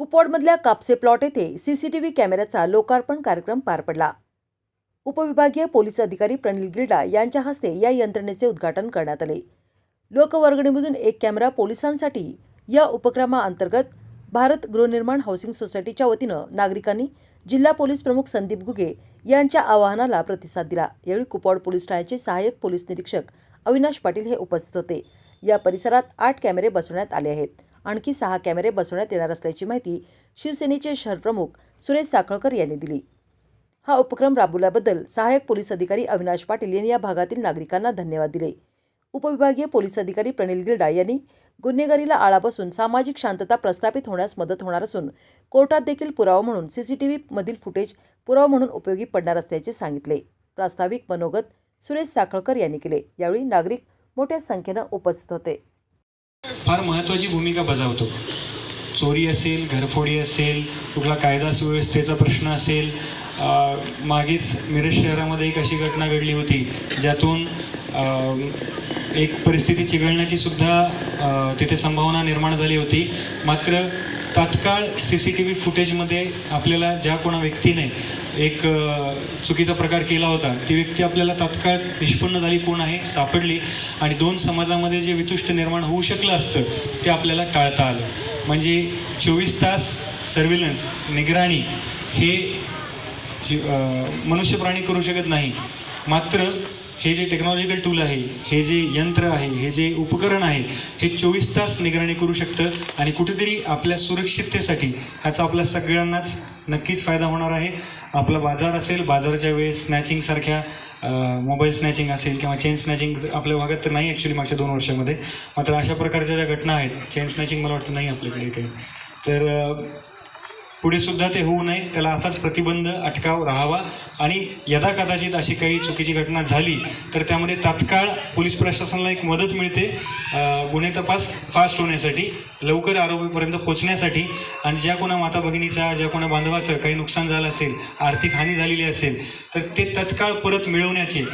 कुपवाडमधल्या Kapse plot येथे CCTV कॅमेऱ्याचा लोकार्पण कार्यक्रम पार पडला. उपविभागीय पोलीस अधिकारी प्रणिल गिल्डा यांच्या हस्ते या यंत्रणेचे उद्घाटन करण्यात आले. लोकवर्गणीमधून एक कॅमेरा पोलिसांसाठी या उपक्रमाअंतर्गत भारत गृहनिर्माण हाऊसिंग सोसायटीच्या वतीनं नागरिकांनी जिल्हा पोलीस प्रमुख संदीप घुगे यांच्या आवाहनाला प्रतिसाद दिला. यावेळी कुपवाड पोलीस ठाण्याचे सहाय्यक पोलीस निरीक्षक अविनाश पाटील हे उपस्थित होते. या परिसरात आठ कॅमेरे बसवण्यात आले आहेत. आणखी सहा कॅमेरे बसवण्यात येणार असल्याची माहिती शिवसेनेचे शहरप्रमुख सुरेश साखळकर यांनी दिली. हा उपक्रम राबवल्याबद्दल सहाय्यक पोलीस अधिकारी अविनाश पाटील यांनी या भागातील नागरिकांना धन्यवाद दिले. उपविभागीय पोलीस अधिकारी प्रणिल गिल्डा यांनी गुन्हेगारीला आळा बसून सामाजिक शांतता प्रस्थापित होण्यास मदत होणार असून कोर्टात देखील पुरावा म्हणून सीसीटीव्ही मधील फुटेज पुरावा म्हणून उपयोगी पडणार असल्याचे सांगितले. प्रास्ताविक मनोगत सुरेश साखळकर यांनी केले. यावेळी नागरिक मोठ्या संख्येनं उपस्थित होते. फार महत्त्वाची भूमिका बजावतो. चोरी असेल घरफोडी असेल कुठला कायदा सुव्यवस्थेचा प्रश्न असेल मागेच मिरज शहरामध्ये एक अशी घटना घडली होती ज्यातून एक परिस्थिती चिघळण्याची सुद्धा तिथे संभावना निर्माण झाली होती. मात्र तात्काळ सी सी टी व्ही फुटेजमध्ये आपल्याला ज्या कोणा व्यक्तीने एक चुकीचा प्रकार केला होता ती व्यक्ती आपल्याला तात्काळ निष्पन्न झाली कोण आहे सापडली आणि दोन समाजामध्ये जे वितुष्ट निर्माण होऊ शकलं असतं ते आपल्याला टाळता आलं. म्हणजे चोवीस तास सर्व्हिलन्स निगराणी हे जी- मनुष्य प्राणी करू शकत नाही. मात्र हे जे टेक्नॉलॉजिकल टूल आहे हे जे यंत्र आहे हे जे उपकरण आहे हे चोवीस तास निगराणी करू शकतं आणि कुठेतरी आपल्या सुरक्षिततेसाठी ह्याचा आपल्या सगळ्यांनाच नक्कीच फायदा होणार आहे. आपला बाजार असेल बाजाराच्या वेळेस स्नॅचिंगसारख्या मोबाईल स्नॅचिंग असेल किंवा चेन स्नॅचिंग आपल्या भागात तर नाही ॲक्च्युली मागच्या दोन वर्षामध्ये. मात्र अशा प्रकारच्या ज्या घटना आहेत चेन स्नॅचिंग मला वाटतं नाही आपल्याकडे काही. तर पुढे सुद्धा ते होऊ नये. त्याला असाच प्रतिबंध अटकाव राहावा. आणि यदा कदाचित अशी काही चुकीची घटना झाली तर त्यामध्ये तात्काळ पोलीस प्रशासनाला एक मदत मिळते. गुन्हे तपास फास्ट होण्यासाठी लवकर आरोपीपर्यंत पोचण्यासाठी. आणि ज्या कोणा माता भगिनीचा ज्या कोणा बांधवाचं काही नुकसान झालं असेल आर्थिक हानी झालेली असेल तर ते तत्काळ परत मिळवण्याचे